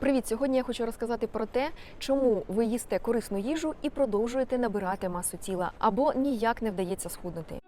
Привіт! Сьогодні я хочу розказати про те, чому ви їсте корисну їжу і продовжуєте набирати масу тіла або ніяк не вдається схуднути.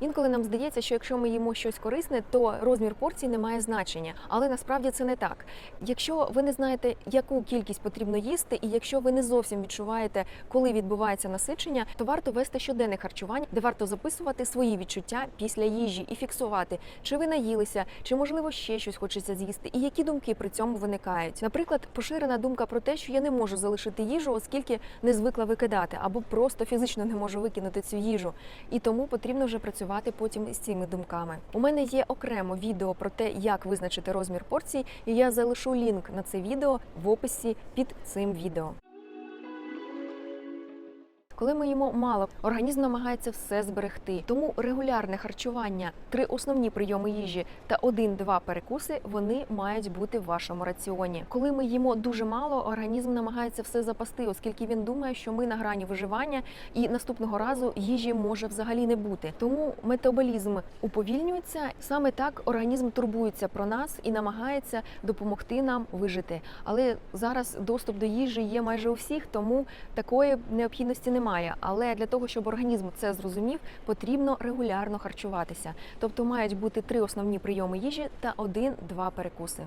Інколи нам здається, що якщо ми їмо щось корисне, то розмір порцій не має значення. Але насправді це не так. Якщо ви не знаєте, яку кількість потрібно їсти, і якщо ви не зовсім відчуваєте, коли відбувається насичення, то варто вести щоденне харчування, де варто записувати свої відчуття після їжі і фіксувати, чи ви наїлися, чи можливо ще щось хочеться з'їсти, і які думки при цьому виникають. Наприклад, поширена думка про те, що я не можу залишити їжу, оскільки не звикла викидати, або просто фізично не можу викинути цю їжу. І тому потрібно вже працювати потім з цими думками. У мене є окремо відео про те, як визначити розмір порцій, і я залишу лінк на це відео в описі під цим відео. Коли ми їмо мало, організм намагається все зберегти. Тому регулярне харчування, три основні прийоми їжі та один-два перекуси вони мають бути в вашому раціоні. Коли ми їмо дуже мало, організм намагається все запасти, оскільки він думає, що ми на грані виживання, і наступного разу їжі може взагалі не бути. Тому метаболізм уповільнюється. Саме так організм турбується про нас і намагається допомогти нам вижити. Але зараз доступ до їжі є майже у всіх, тому такої необхідності немає. Але для того, щоб організм це зрозумів, потрібно регулярно харчуватися. Тобто мають бути три основні прийоми їжі та один-два перекуси.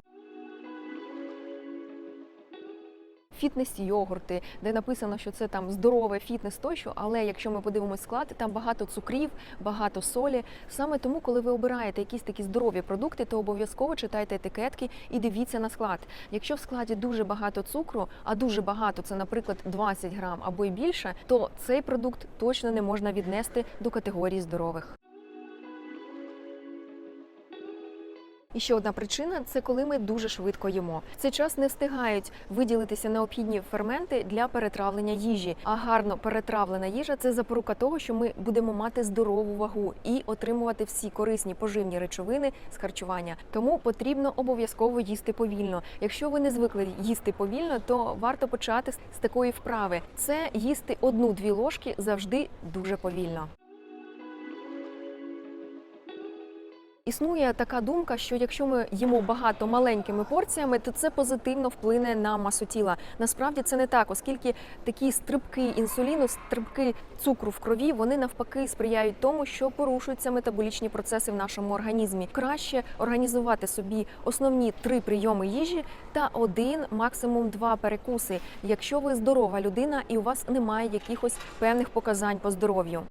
Фітнес-йогурти, де написано, що це там здорове фітнес тощо, але якщо ми подивимось склад, там багато цукрів, багато солі. Саме тому, коли ви обираєте якісь такі здорові продукти, то обов'язково читайте етикетки і дивіться на склад. Якщо в складі дуже багато цукру, а дуже багато це, наприклад, 20 грам або й більше, то цей продукт точно не можна віднести до категорії здорових. І ще одна причина це коли ми дуже швидко їмо. В цей час не встигають виділитися необхідні ферменти для перетравлення їжі. А гарно перетравлена їжа це запорука того, що ми будемо мати здорову вагу і отримувати всі корисні поживні речовини з харчування. Тому потрібно обов'язково їсти повільно. Якщо ви не звикли їсти повільно, то варто почати з такої вправи: це їсти одну-дві ложки завжди дуже повільно. Існує така думка, що якщо ми їмо багато маленькими порціями, то це позитивно вплине на масу тіла. Насправді це не так, оскільки такі стрибки інсуліну, стрибки цукру в крові, вони навпаки сприяють тому, що порушуються метаболічні процеси в нашому організмі. Краще організувати собі основні три прийоми їжі та один, максимум два перекуси, якщо ви здорова людина і у вас немає якихось певних показань по здоров'ю.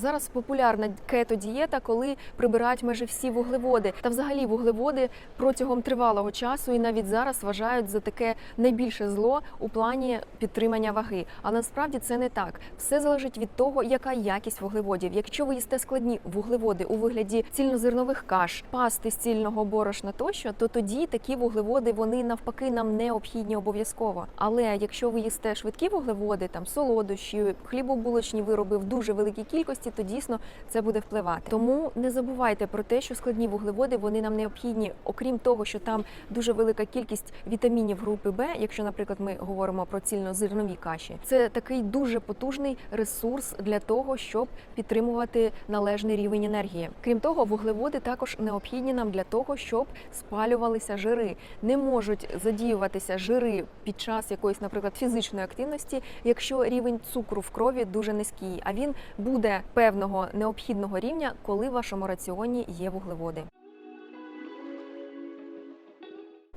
Зараз популярна кето-дієта, коли прибирають майже всі вуглеводи. Та взагалі вуглеводи протягом тривалого часу і навіть зараз вважають за таке найбільше зло у плані підтримання ваги. А насправді це не так. Все залежить від того, яка якість вуглеводів. Якщо ви їсте складні вуглеводи у вигляді цільнозернових каш, пасти з цільного борошна тощо, то тоді такі вуглеводи вони навпаки нам необхідні обов'язково. Але якщо ви їсте швидкі вуглеводи, там солодощі, хлібобулочні вироби в дуже великій кількості, то дійсно це буде впливати. Тому не забувайте про те, що складні вуглеводи вони нам необхідні, окрім того, що там дуже велика кількість вітамінів групи Б, якщо, наприклад, ми говоримо про цільнозернові каші, це такий дуже потужний ресурс для того, щоб підтримувати належний рівень енергії. Крім того, вуглеводи також необхідні нам для того, щоб спалювалися жири. Не можуть задіюватися жири під час якоїсь, наприклад, фізичної активності, якщо рівень цукру в крові дуже низький, а він буде певного необхідного рівня, коли в вашому раціоні є вуглеводи.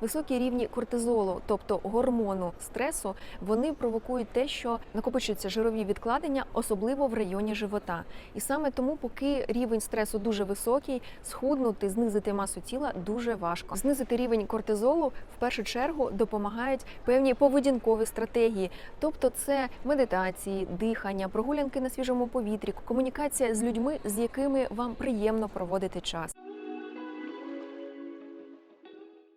Високі рівні кортизолу, тобто гормону стресу, вони провокують те, що накопичуються жирові відкладення, особливо в районі живота. І саме тому, поки рівень стресу дуже високий, схуднути, знизити масу тіла дуже важко. Знизити рівень кортизолу в першу чергу допомагають певні поведінкові стратегії, тобто це медитації, дихання, прогулянки на свіжому повітрі, комунікація з людьми, з якими вам приємно проводити час.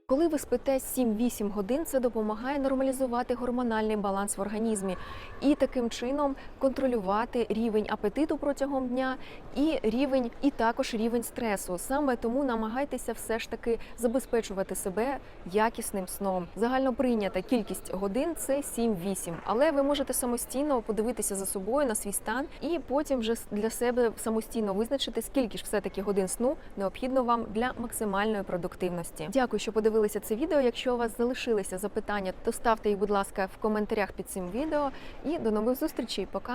Коли ви спите 7-8 годин, це допомагає нормалізувати гормональний баланс в організмі і таким чином контролювати рівень апетиту протягом дня і рівень, і також рівень стресу. Саме тому намагайтеся все ж таки забезпечувати себе якісним сном. Загально прийнята кількість годин це 7-8, але ви можете самостійно подивитися за собою на свій стан і потім вже для себе самостійно визначити, скільки ж все таки годин сну необхідно вам для максимальної продуктивності. Дякую, що подивилися це відео. Якщо у вас залишилися запитання, то ставте їх, будь ласка, в коментарях під цим відео. І до нових зустрічей. Пока.